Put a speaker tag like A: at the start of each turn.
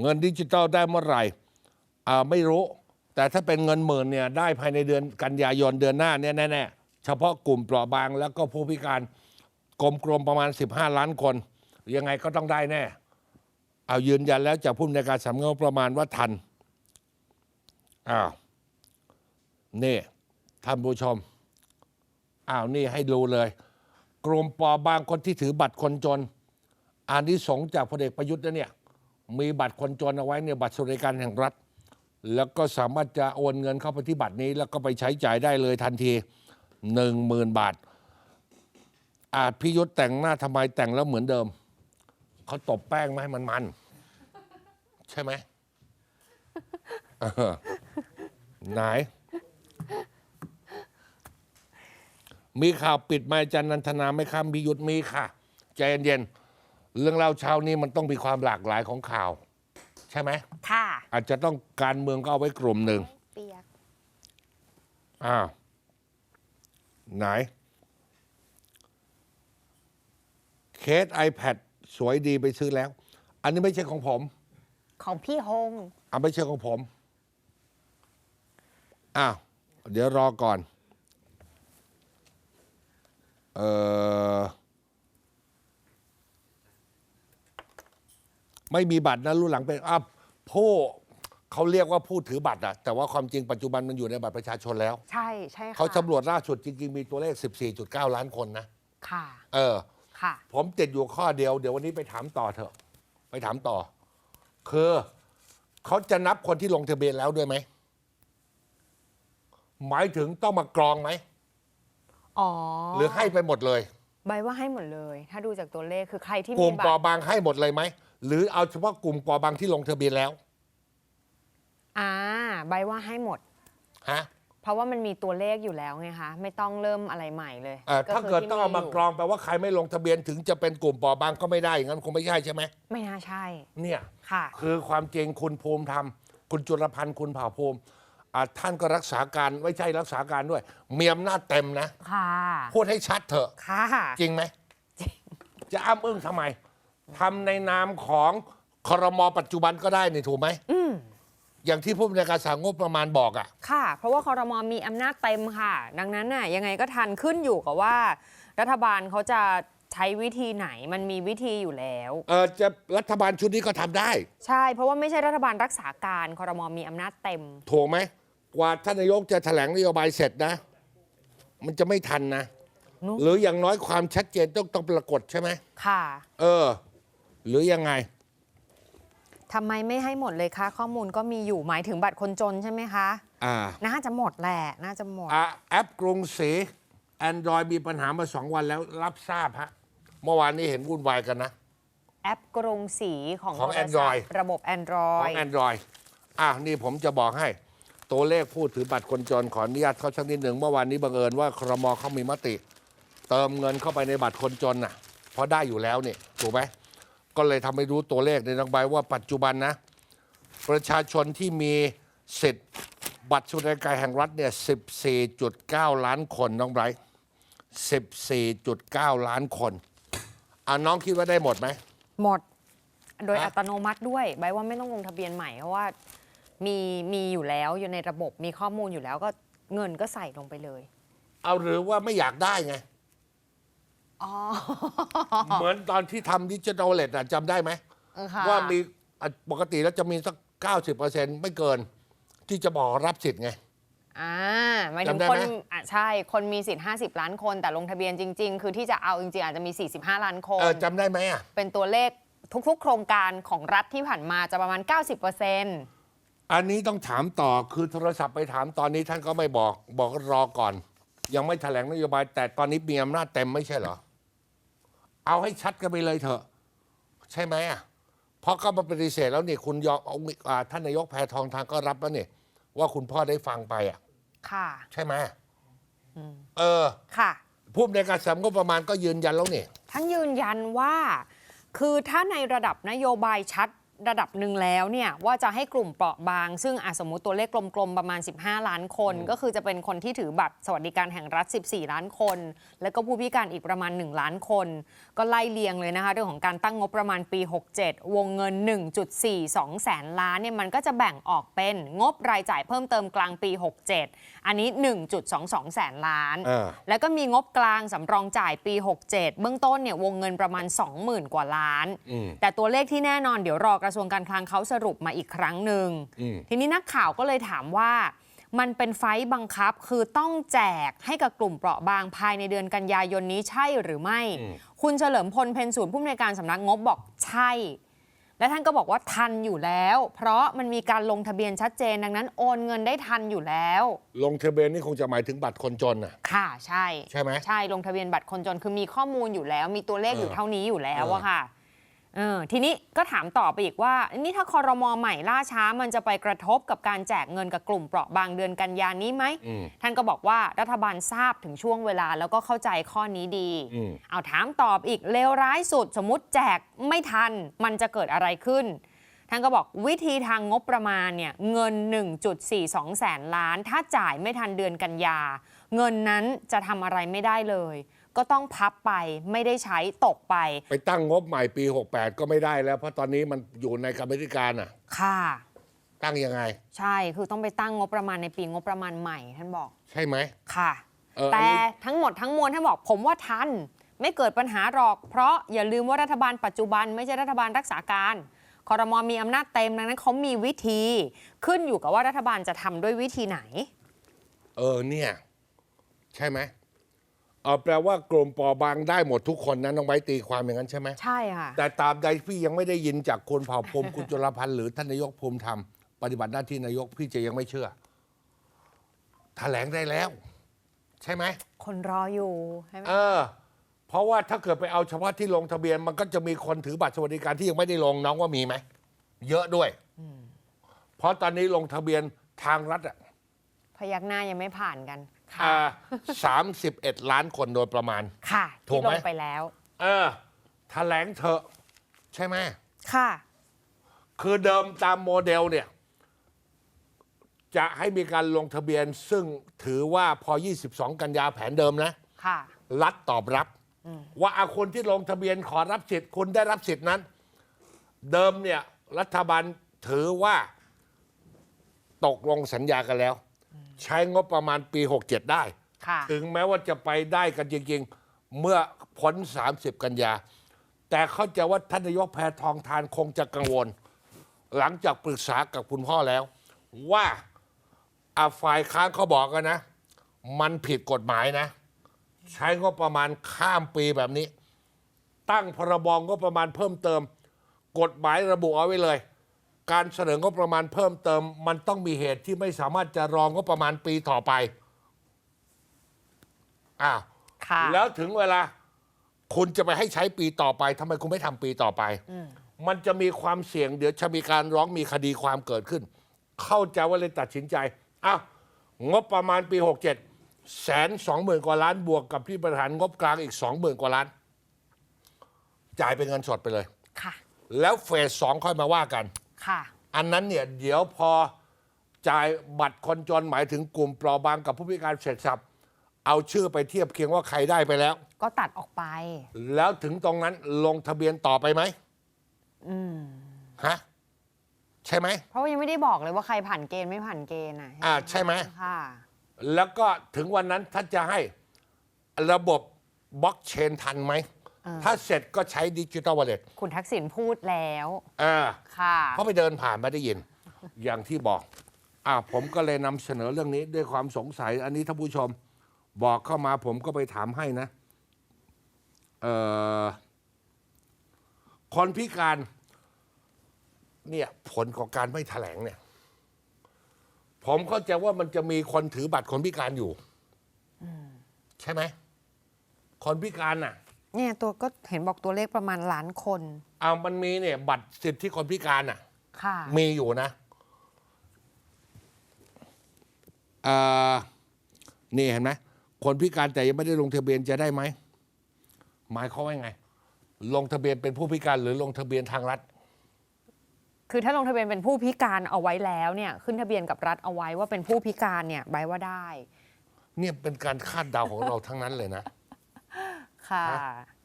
A: เงินดิจิตอลได้เมื่อไหร่อ่าไม่รู้ แต่ถ้าเป็นเงินหมื่นเนี่ยได้ภายในเดือนกันยายนเดือนหน้าเนี่ยแน่ๆเฉพาะกลุ่มเปราะบางแล้วก็ผู้พิการกลมๆประมาณ 15 ล้านคน ยังไงก็ต้องได้แน่ เอายืนยันแล้วจากผู้ในการสำนักงบประมาณว่าทันอ้าวนี่ท่านผู้ชมอ้าวนี่ให้ดูเลย กลุ่มเปราบางคนที่ถือบัตรคนจนอานิสงส์จากพลเอกประยุทธ์นะเนี่ย มีบัตรคนจนเอาไว้เนี่ยบัตรสวัสดิการแห่งรัฐ แล้วก็สามารถจะโอนเงินเข้าไปที่บัตรนี้ แล้วก็ไปใช้จ่ายได้เลยทันทีหนึ่งหมื่นบาท อาจพิยุทธ์แต่งหน้าทำไมแต่งแล้วเหมือนเดิม เขาตบแป้งมาให้มันมัน ใช่ไหมเออไหน มีข่าวปิดไมค์จันนันทนาไหม่ครับพิยุทธ์มีค่ะ ใจเย็นๆ เรื่องเล่าเช้านี้มันต้องมีความหลากหลายของข่าว ใช่ไหม
B: ค่ะ
A: อาจจะต้องการเมืองก็เอาไว้กลุ่มหนึ่ง
B: เปียก
A: อ้าวไหน เคส iPad สวยดีไปซื้อแล้ว อันนี้ไม่ใช่ของผม
B: ของพี่ฮง
A: อะไม่ใช่ของผมอ้าวเดี๋ยวรอก่อน เออ ไม่มีบัตรนะรุ่นหลังเป็นอะผู้เขาเรียกว่าผู้ถือบัตรอะแต่ว่าความจริงปัจจุบันมันอยู่ในบัตรประชาชนแล้ว
B: ใช่ใช่ค่ะ
A: เขาสำรวจล่าสุดจริงๆมีตัวเลข 14.9 ล้านคนนะ
B: ค่ะ
A: เออ
B: ค่ะ
A: ผมติดอยู่ข้อเดียวเดี๋ยววันนี้ไปถามต่อเถอะ ไปถามต่อ คือเขาจะนับคนที่ลงทะเบียนแล้วด้วยไหม หมายถึงต้องมากรองไหม
B: อ๋อ
A: หรือให้ไปหมดเลย
B: ใบว่าให้หมดเลย ถ้าดูจากตัวเลขคือใครที่
A: ก
B: มี
A: ลุ่ม
B: บั
A: ปอ
B: ตร
A: บางให้หมดเลยไหม หรือเอาเฉพาะกลุ่มปอบางที่ลงทะเบียนแล้ว
B: อ่าใบว่าให้หมด
A: ฮะ
B: เพราะว่ามันมีตัวเลขอยู่แล้วไงคะ ไม่ต้องเริ่มอะไรใหม่เลย
A: เอ่อถ้า
B: คือ
A: เกิด
B: ที่
A: ต้องเอามากรองแปลว่าใครไม่ลงทะเบียนถึงจะเป็นกลุ่มปอบางก็ไม่ได้อย่างนั้นคงไม่ใช่ใช่ไหม
B: ไม่น่าใช่
A: เนี่ย
B: ค่ะ
A: คือความจริงคุณภูมิธรรม คุณจุลพันธ์คุณเผ่าภูมิอะท่านก็รักษาการไม่ใช่รักษาการด้วย มีอำนาจเต็มนะ
B: ค่ะ
A: พูดให้ชัดเถอะ
B: ค่ะ
A: จริงไหมจะอ้ำอึ้งทำไม ทำในนามของครมปัจจุบันก็ได้นี่ถูกไหมอย่างที่ผู้บริการสางงบประมาณบอกอะ
B: ค่ะ เพราะว่าคอรมอมีอำนาจเต็มค่ะ ดังนั้นน่ะยังไงก็ทันขึ้นอยู่กับว่า รัฐบาลเขาจะใช้วิธีไหนมันมีวิธีอยู่แล้ว
A: เออจะรัฐบาลชุดนี้ก็ทำได้
B: ใช่ เพราะว่าไม่ใช่รัฐบาลรักษาการคอรมอมีอำนาจเต็ม
A: ถูกไหม กว่าท่านนายกจะแถลงนโยบายเสร็จนะ มันจะไม่ทันนะ
B: เนอะ
A: หรืออย่างน้อยความชัดเจนต้องต้องปรากฏใช่ไหม
B: ค่ะ
A: เออ หรือยังไง
B: ทำไมไม่ให้หมดเลยคะข้อมูลก็มีอยู่หมายถึงบัตรคนจนใช่ไหมคะ
A: อ่า
B: น่าจะหมดแหละน่าจะหมด
A: อะแอปกรุงศรี Android มีปัญหามาสองวันแล้วรับทราบฮะเมื่อวานนี้เห็นวุ่นวายกันนะ
B: แอปกรุงศรีของ
A: ของ
B: โทรศัพท์
A: Android
B: ระบบ
A: ของ
B: Android
A: Android อะนี่ผมจะบอกให้ ตัวเลขผู้ถือบัตรคนจนขออนุญาตเขาสักนิดหนึ่งเมื่อวานนี้บังเอิญว่าครมเขามีมติ เติมเงินเข้าไปในบัตรคนจนน่ะเพราะได้อยู่แล้วนี่ถูกไหม ก็เลยทำให้รู้ตัวเลขในนักใบว่าปัจจุบันนะ ประชาชนที่มีสิทธิ์บัตรสวัสดิการแห่งรัฐเนี่ย 14.9 ล้านคนน้องไบรท์14.9 ล้านคนอะน้องคิดว่าได้หมดไหม
B: หมด โดย
A: ฮะ
B: อัตโนมัติด้วยใบว่าไม่ต้องลงทะเบียนใหม่ เพราะว่ามีมีอยู่แล้วอยู่ในระบบมีข้อมูลอยู่แล้วก็เงินก็ใส่ลงไปเลย
A: เอาหรือว่าไม่อยากได้ไง
B: อ๋อ
A: เหมือนตอนที่ทำดิจิทัลเลตจำได้ไหม
B: เออค่ะ
A: ว่ามีอะปกติแล้วจะมีสัก 90%ไม่เกิน ที่จะบอกรับสิทธิ์ไง
B: อ่าหมายถึง
A: จำได้
B: คน
A: ไหม
B: อะใช่ คนมีสิทธิ์ 50 ล้านคน แต่ลงทะเบียนจริง ๆ คือที่จะเอาจริง ๆ อาจจะมี 45 ล้านคน
A: เออจำได้ไหมอะ
B: เป็นตัวเลขทุก ๆ โครงการของรัฐที่ผ่านมาจะประมาณ 90%
A: อันนี้ต้องถามต่อคือโทรศัพท์ไปถามตอนนี้ท่านก็ไม่บอก บอกว่ารอก่อน ยังไม่แถลงนโยบาย แต่ตอนนี้มีอำนาจเต็มไม่ใช่เหรอ เอาให้ชัดกันไปเลยเถอะ ใช่ไหมอะเพราะก็มาปฏิเสธแล้วนี่คุณยอมเอาอ่าท่านนายกแพทองทางก็รับแล้วนี่ว่าคุณพ่อได้ฟังไปอะ
B: ค่ะ
A: ใช่ไหมเออ
B: ค่ะ
A: ผู้ในวยการสำงบประมาณก็ยืนยันแล้วนี่
B: ทั้งยืนยันว่า คือถ้าในระดับนโยบายชัด ระดับหนึ่งแล้วเนี่ยว่าจะให้กลุ่มเปราะบาง ซึ่งอาสมมติตัวเลขกลมๆ ประมาณ 15 ล้านคน ก็คือจะเป็นคนที่ถือบัตรสวัสดิการแห่งรัฐ 14 ล้านคน แล้วก็ผู้พิการอีกประมาณ 1 ล้านคน ก็ไล่เลียงเลยนะคะ เรื่องของการตั้งงบประมาณปี 67 วงเงิน 1.42 แสนล้านเนี่ยมันก็จะแบ่งออกเป็นงบรายจ่ายเพิ่มเติมกลางปี 67 อันนี้ 1.22 แสนล้าน
A: เออ
B: แล้วก็มีงบกลางสำรองจ่ายปี 67 เบื้องต้นเนี่ยวงเงินประมาณ 20,000 กว่าล้าน
A: อืม
B: แต่ตัวเลขที่แน่นอนเดี๋ยวรอกระทรวงการคลังเขาสรุปมาอีกครั้งหนึ่ง
A: อืม
B: ทีนี้นักข่าวก็เลยถามว่า มันเป็นไฟต์บังคับคือต้องแจกให้กับกลุ่มเปราะบางภายในเดือนกันยายนนี้ใช่หรือไม่ คุณเฉลิมพลเพ็ญศูนย์ผู้อำนวยการสำนักงบบอกใช่ และท่านก็บอกว่าทันอยู่แล้ว เพราะมันมีการลงทะเบียนชัดเจนดังนั้นโอนเงินได้ทันอยู่แล้ว
A: ลงทะเบียนนี่คงจะหมายถึงบัตรคนจนน่ะ
B: ค่ะใช่
A: ใช่ไหม
B: ใช่ลงทะเบียนบัตรคนจนคือมีข้อมูลอยู่แล้ว มีตัวเลขอยู่
A: เออ
B: เท่านี้อยู่แล้ว
A: เออ
B: อะค่ะ เออทีนี้ก็ถามต่อไปอีกว่า นี่ถ้าคอรมอใหม่ล่าช้ามันจะไปกระทบกับการแจกเงินกับกลุ่มเปราะบางเดือนกันยานี้ไหม
A: อืม
B: ท่านก็บอกว่ารัฐบาลทราบถึงช่วงเวลาแล้วก็เข้าใจข้อนี้ดี
A: อืม
B: เอาถามตอบอีกเลวร้ายสุด สมมติแจกไม่ทันมันจะเกิดอะไรขึ้น ท่านก็บอกวิธีทางงบประมาณเนี่ยเงิน 1.42 แสนล้าน ถ้าจ่ายไม่ทันเดือนกันยา เงินนั้นจะทำอะไรไม่ได้เลย ก็ต้องพับไปไม่ได้ใช้ตกไป
A: ไปตั้งงบใหม่ปี 68 ก็ไม่ได้แล้ว เพราะตอนนี้มันอยู่ในกรรมาธิการอะ
B: ค่ะ
A: ตั้งยังไง
B: ใช่คือต้องไปตั้งงบประมาณในปีงบประมาณใหม่ท่านบอก
A: ใช่ไหม
B: ค่ะ
A: เอออัน
B: แต่
A: นี้
B: ทั้งหมดทั้งมวลท่านบอกผมว่าทัน ไม่เกิดปัญหาหรอก เพราะอย่าลืมว่ารัฐบาลปัจจุบันไม่ใช่รัฐบาลรักษาการคอรมอมีอำนาจเต็มดังนั้นเขามีวิธี ขึ้นอยู่กับว่ารัฐบาลจะทำด้วยวิธีไหน
A: เออเนี่ย ใช่ไหม เออแปลว่ากลุ่มปอบางได้หมดทุกคนนะน้องไว้ตีความอย่างนั้นใช่ไหม
B: ใช่ค่ะ
A: แต่ตราบใดพี่ยังไม่ได้ยินจากคนเผ่าภูมิคุณจุลพันธ์หรือท่านนายกภูมิธรรมปฏิบัติหน้าที่นายกพี่จะยังไม่เชื่อแถลงได้แล้ว ใช่ไหม
B: คนรออยู่ใช่ไหม
A: เออ เพราะว่าถ้าเกิดไปเอาเฉพาะที่ลงทะเบียน มันก็จะมีคนถือบัตรสวัสดิการที่ยังไม่ได้ลงน้องว่ามีไหมเยอะด้วยเพราะตอนนี้ลงทะเบียนทางรัฐอะ
B: พยักหน้ายังไม่ผ่านกันค่ะ
A: สามสิบเอ็ดล้านคนโดยประมาณ
B: ค่ะ
A: ถูก
B: ที่
A: ไหม
B: ลงไปแล้ว
A: เออแถลงเถอะ ใช่ไหม
B: ค่ะ
A: คือเดิมตามโมเดลเนี่ย จะให้มีการลงทะเบียน ซึ่งถือว่าพอ 22 กันยาแผนเดิมนะ
B: ค่ะ
A: รัฐตอบรับ ว่าอาคนที่ลงทะเบียนขอรับสิทธิ์คุณได้รับสิทธิ์นั้น เดิมเนี่ย รัฐบาลถือว่า ตกลงสัญญากันแล้ว ใช้งบประมาณปี 67 ได้
B: ค่ะ
A: ถึงแม้ว่าจะไปได้กันจริงๆ เมื่อพ้น 30 กันยา แต่เข้าใจว่าท่านนายกแพทองทานคงจะกังวล หลังจากปรึกษากับคุณพ่อแล้ว ว่าอาฝ่ายค้านเขาบอกกันนะ มันผิดกฎหมายนะ ใช้งบประมาณข้ามปีแบบนี้ ตั้งพรบงบประมาณเพิ่มเติม กฎหมายระบุเอาไว้เลย การเสนองบประมาณเพิ่มเติม มันต้องมีเหตุที่ไม่สามารถจะรองงบประมาณปีต่อไปอ้าว
B: ค่ะ
A: แล้วถึงเวลา คุณจะไปให้ใช้ปีต่อไปทำไมคุณไม่ทำปีต่อไปมันจะมีความเสี่ยงเดี๋ยวจะมีการร้องมีคดีความเกิดขึ้น เข้าใจว่าเลยตัดสินใจอ้าวงบประมาณปี 67แสนสองหมื่นกว่าล้านบวกกับที่บริหารงบกลางอีกสองหมื่นกว่าล้าน จ่ายเป็นเงินสดไปเลย
B: ค่ะ
A: แล้วเฟสสองค่อยมาว่ากัน
B: ค่ะ
A: อันนั้นเนี่ยเดี๋ยวพอจ่ายบัตรคนจนหมายถึงกลุ่มเปราะบางกับผู้พิการเสร็จสับเอาชื่อไปเทียบเคียงว่าใครได้ไปแล้ว
B: ก็ตัดออกไป
A: แล้วถึงตรงนั้นลงทะเบียนต่อไปไหมฮะใช่ไหม
B: เพราะว่ายังไม่ได้บอกเลยว่าใครผ่านเกณฑ์ไม่ผ่านเกณฑ์อะ
A: อ่าใช่ไหม
B: ค่ะ
A: แล้วก็ถึงวันนั้นถ้าจะให้ระบบบล็อกเชนทันไหม ถ้าเสร็จก็ใช้ดิจิ t a ลวอลเล็ต
B: คุณทักษิณพูดแล้ว
A: อ่า
B: ค่ะ
A: เพราะไปเดินผ่านไม่ได้ยิน อย่างที่บอกอ่าผมก็เลยนำเสนอเรื่องนี้ด้วยความสงสัย อันนี้ท่านผู้ชมบอกเข้ามาผมก็ไปถามให้นะเอ่อคนพิการเนี่ยผลของการไม่แถลงเนี่ย ผมเข้าใจว่ามันจะมีคนถือบัตรคนพิการอยู่ใช่ไหม คนพิการน่ะ
B: เนี่ยตัวก็เห็นบอกตัวเลขประมาณล้านคน
A: เอามันมีเนี่ย บัตรสิทธิคนพิการน่ะ
B: ค่ะ
A: มีอยู่นะอ่านี่เห็นไหมคนพิการแต่ยังไม่ได้ลงทะเบียนจะได้ไหมหมายเขามว่าไง ลงทะเบียนเป็นผู้พิการหรือลงทะเบียนทางรัฐ
B: คือถ้าลงทะเบียนเป็นผู้พิการเอาไว้แล้วเนี่ย ขึ้นทะเบียนกับรัฐเอาไว้ว่าเป็นผู้พิการเนี่ยใบว่าได้
A: เนี่ยเป็นการคาดเดาของเราทั้งนั้นเลยนะ
B: ค่ะ